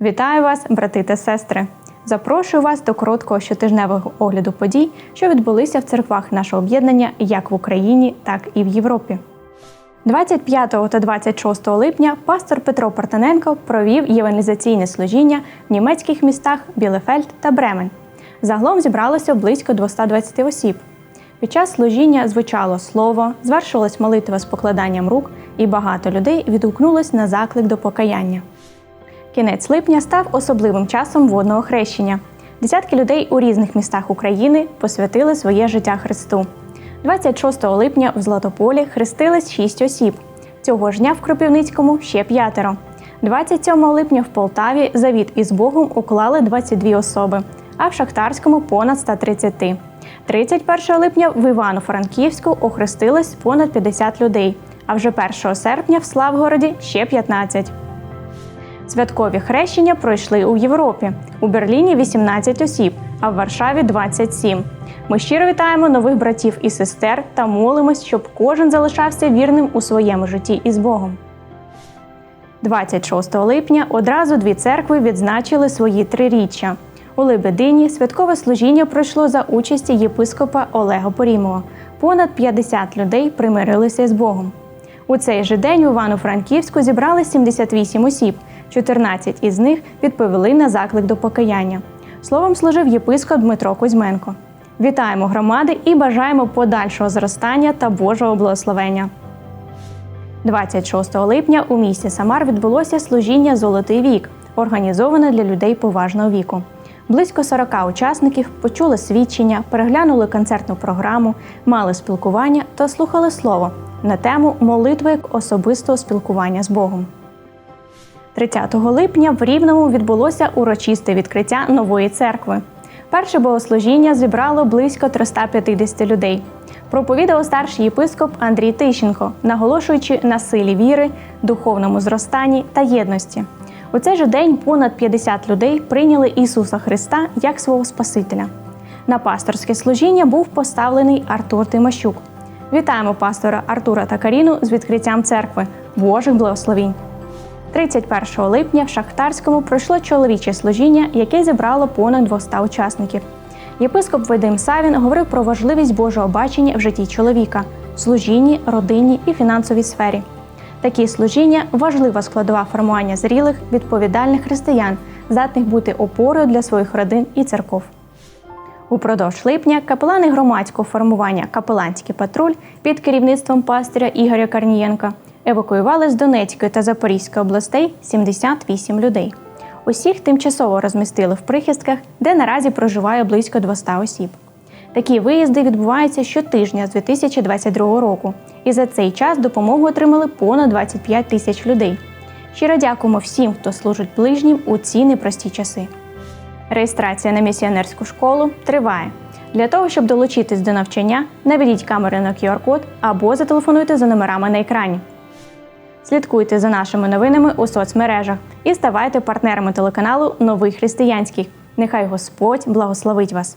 Вітаю вас, брати та сестри! Запрошую вас до короткого щотижневого огляду подій, що відбулися в церквах нашого об'єднання як в Україні, так і в Європі. 25 та 26 липня пастор Петро Партаненко провів євангелізаційне служіння в німецьких містах Білефельд та Бремен. Загалом зібралося близько 220 осіб. Під час служіння звучало слово, звершувалась молитва з покладанням рук, і багато людей відгукнулось на заклик до покаяння. Кінець липня став особливим часом водного хрещення. Десятки людей у різних містах України посвятили своє життя Христу. 26 липня в Златополі хрестились 6 осіб. Цього ж дня в Кропивницькому ще п'ятеро. 27 липня в Полтаві завіт із Богом уклали 22 особи, а в Шахтарському понад 130. 31 липня в Івано-Франківську охрестилось понад 50 людей, а вже 1 серпня в Славгороді ще 15. Святкові хрещення пройшли у Європі. У Берліні 18 осіб, а в Варшаві 27. Ми щиро вітаємо нових братів і сестер та молимось, щоб кожен залишався вірним у своєму житті із Богом. 26 липня одразу дві церкви відзначили свої триріччя. У Лебедині святкове служіння пройшло за участі єпископа Олега Порімова. Понад 50 людей примирилися з Богом. У цей же день у Івано-Франківську зібрали 78 осіб. 14 із них відповіли на заклик до покаяння. Словом служив єпископ Дмитро Кузьменко. Вітаємо громади і бажаємо подальшого зростання та Божого благословення. 26 липня у місті Самар відбулося служіння Золотий вік, організоване для людей поважного віку. Близько 40 учасників почули свідчення, переглянули концертну програму, мали спілкування та слухали слово на тему молитви як особистого спілкування з Богом. 30 липня в Рівному відбулося урочисте відкриття нової церкви. Перше богослужіння зібрало близько 350 людей. Проповідав старший єпископ Андрій Тищенко, наголошуючи на силі віри, духовному зростанні та єдності. У цей же день понад 50 людей прийняли Ісуса Христа як свого Спасителя. На пасторське служіння був поставлений Артур Тимощук. Вітаємо пастора Артура та Каріну з відкриттям церкви. Божих благословінь! 31 липня в Шахтарському пройшло чоловіче служіння, яке зібрало понад 200 учасників. Єпископ Вадим Савін говорив про важливість Божого бачення в житті чоловіка, служінні, родині і фінансовій сфері. Такі служіння важлива складова формування зрілих, відповідальних християн, здатних бути опорою для своїх родин і церков. Упродовж липня капелани громадського формування Капеланський патруль під керівництвом пастиря Ігоря Карнієнка евакуювали з Донецької та Запорізької областей 78 людей. Усіх тимчасово розмістили в прихистках, де наразі проживає близько 200 осіб. Такі виїзди відбуваються щотижня з 2022 року, і за цей час допомогу отримали понад 25 тисяч людей. Щиро дякуємо всім, хто служить ближнім у ці непрості часи. Реєстрація на місіонерську школу триває. Для того, щоб долучитись до навчання, наведіть камери на QR-код або зателефонуйте за номерами на екрані. Слідкуйте за нашими новинами у соцмережах і ставайте партнерами телеканалу Новий Християнський. Нехай Господь благословить вас.